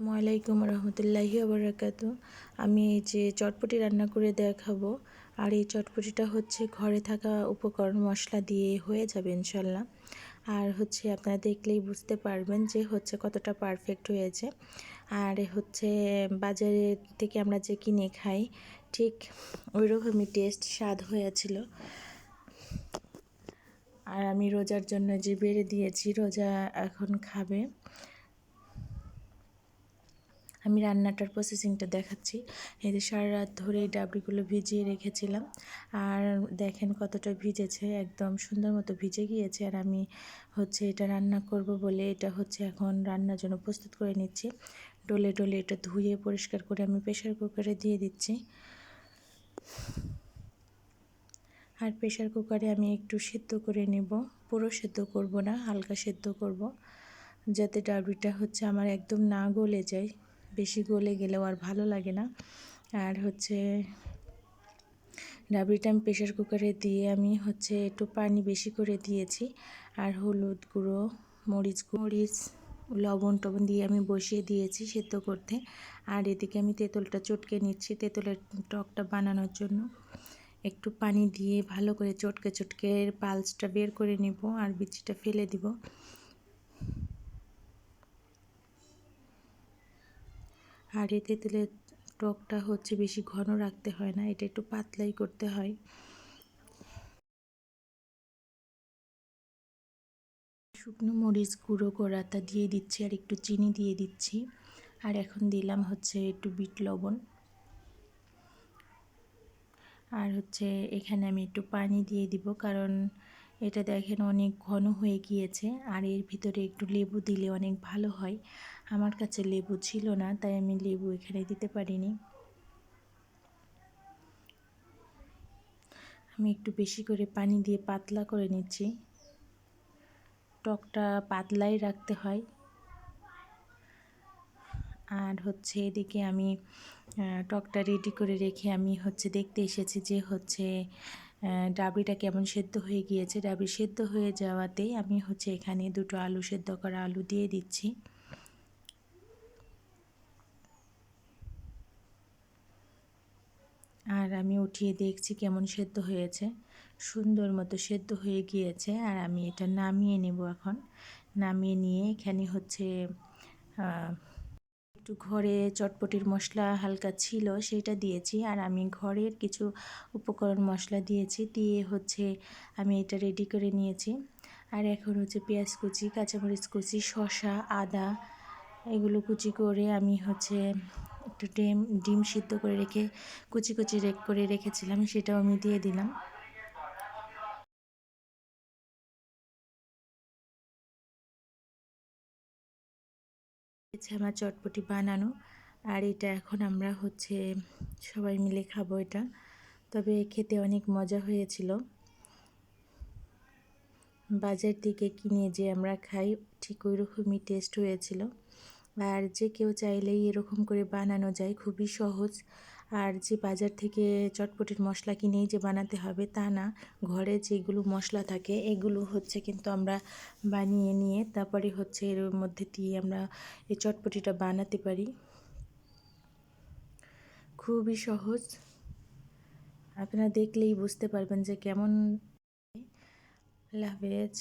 আসসালামু আলাইকুম রহমতুল্লাহি বারাকাতু আমি এই যে চটপটি রান্না করে দেখাবো। আর এই চটপটিটা হচ্ছে ঘরে থাকা উপকরণ মশলা দিয়ে হয়ে যাবে ইনশাল্লাহ। আর হচ্ছে আপনারা দেখলেই বুঝতে পারবেন যে হচ্ছে কতটা পারফেক্ট হয়েছে। আর হচ্ছে বাজারে থেকে আমরা যে কিনে খাই, ঠিক ওই রকমই টেস্ট, স্বাদ হয়েছিল। আর আমি রোজার জন্য যে বেড়ে দিয়েছি, রোজা এখন খাবে। আমি রান্নাটার প্রসেসিংটা দেখাচ্ছি। যে সারা রাত ধরে এই ভিজিয়ে রেখেছিলাম। আর দেখেন কতটা ভিজেছে, একদম সুন্দর মতো ভিজে গিয়েছে। আর আমি হচ্ছে এটা রান্না করব বলে এটা হচ্ছে এখন রান্নার জন্য প্রস্তুত করে নিচ্ছি। ডলে ডলে এটা ধুয়ে পরিষ্কার করে আমি প্রেশার কুকারে দিয়ে দিচ্ছি। আর প্রেশার কুকারে আমি একটু সেদ্ধ করে নেব। পুরো সেদ্ধ করব না, হালকা সেদ্ধ করব। যাতে ডাবরিটা হচ্ছে আমার একদম না গলে যায়। বেশি গলে গেলেও আর ভালো লাগে না। আর হচ্ছে রাবড়িটা আমি প্রেশার কুকারে দিয়ে আমি হচ্ছে একটু পানি বেশি করে দিয়েছি। আর হলুদ গুঁড়ো, মরিচ মরিচ, লবণ টবণ দিয়ে আমি বসিয়ে দিয়েছি সেদ্ধ করতে। আর এদিকে আমি তেঁতুলটা চটকে নিচ্ছি তেঁতুলের টকটা বানানোর জন্য। একটু পানি দিয়ে ভালো করে চটকে চটকে পালসটা বের করে নিব আর বিচিটা ফেলে দিব। আর এতে তেলের টকটা হচ্ছে বেশি ঘন রাখতে হয় না, এটা একটু পাতলাই করতে হয়। শুকনো মরিচ গুঁড়ো করাটা দিয়ে দিচ্ছি আর একটু চিনি দিয়ে দিচ্ছি। আর এখন দিলাম হচ্ছে একটু বিট লবণ। আর হচ্ছে এখানে আমি একটু পানি দিয়ে দিব কারণ এটা দেখেন অনেক ঘন হয়ে গিয়েছে আর এর ভিতরে একটু লেবু দিলে অনেক ভালো হয়। আমার কাছে লেবু ছিল না, তাই আমি লেবু এখানে দিতে পারিনি। আমি একটু বেশি করে পানি দিয়ে পাতলা করে নিচ্ছি। টকটা পাতলাই রাখতে হয়। আর হচ্ছে এদিকে আমি টকটা রেডি করে রেখে আমি হচ্ছে দেখতে এসেছি যে হচ্ছে ডাবরিটা কেমন সেদ্ধ হয়ে গিয়েছে? ডাবরি সেদ্ধ হয়ে যাওয়াতেই আমি হচ্ছে এখানে দুটো আলু, সেদ্ধ করা আলু দিয়ে দিচ্ছি। আর আমি উঠিয়ে দেখছি কেমন সেদ্ধ হয়েছে। সুন্দর মতো সেদ্ধ হয়ে গিয়েছে আর আমি এটা নামিয়ে নেব এখন। নামিয়ে নিয়ে এখানে হচ্ছে একটু ঘরে চটপটির মশলা হালকা ছিল সেটা দিয়েছি আর আমি ঘরের কিছু উপকরণ মশলা দিয়েছি, দিয়ে হচ্ছে আমি এটা রেডি করে নিয়েছি। আর এখন হচ্ছে পেঁয়াজ কুচি, কাঁচামরিচ কুচি, শসা, আদা এগুলো কুচি করে আমি হচ্ছে একটু ডিম ডিম সিদ্ধ করে রেখে কুচি কুচি রেক করে রেখেছিলাম, সেটাও আমি দিয়ে দিলাম। আমার চটপটি বানানো। আর এটা এখন আমরা হচ্ছে সবাই মিলে খাব এটা। তবে খেতে অনেক মজা হয়েছিল। বাজার থেকে কিনে যে আমরা খাই, ঠিক ওই রকমই টেস্ট হয়েছিল। আর যে কেউ চাইলেই এরকম করে বানানো যায়, খুবই সহজ। আর যে বাজার থেকে চটপটির মশলা কিনেই যে বানাতে হবে তা না। ঘরে যেগুলো মশলা থাকে, এগুলো হচ্ছে কিন্তু আমরা বানিয়ে নিয়ে তারপরে হচ্ছে এর মধ্যে দিয়ে আমরা এই চটপটিটা বানাতে পারি। খুবই সহজ। আপনারা দেখলেই বুঝতে পারবেন যে কেমন। আল্লাহ হাফেজ।